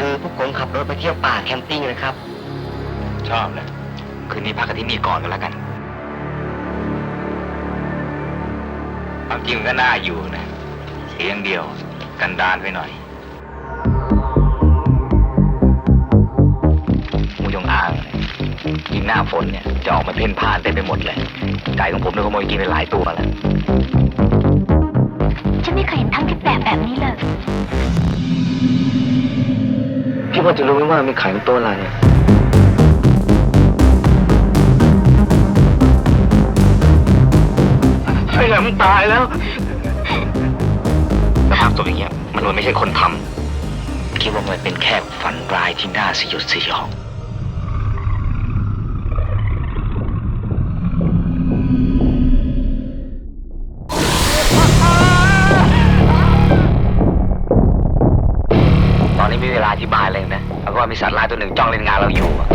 รถไปเที่ยวป่าแคมปิ้งนะครับ ชอบนะคืนนี้พักกันที่นี่ก่อนกันแล้วกันความจริงมันก็น่าอยู่นะเสียอย่างเดียวกันดานไปหน่อยงูจงอางเนี่ยยิ่งหน้าฝนเนี่ยจะออกมาเพ่นพ่านเต็มไปหมดเลยไก่ของผมเนี่ยขโมยกินไปหลายตัวแล้ว ฉันไม่เคยเห็นทั้งที่แปลกแบบนี้เลย พี่พอจะรู้ไหมว่ามีไข่เป็นตัวอะไรอะไอ้แหลมตายแล้วสภาพศพอย่างเงี้ยมันมันไม่ใช่คนทำคิดว่ามันเป็นแค่ฝันร้ายที่น่าสยดสยอง ม่มีเวลาอธิบายเลยนะเพราะวก็มีสัตว์ร้ายตัวหนึ่งจ้องเล่นงานเราอยู่อะ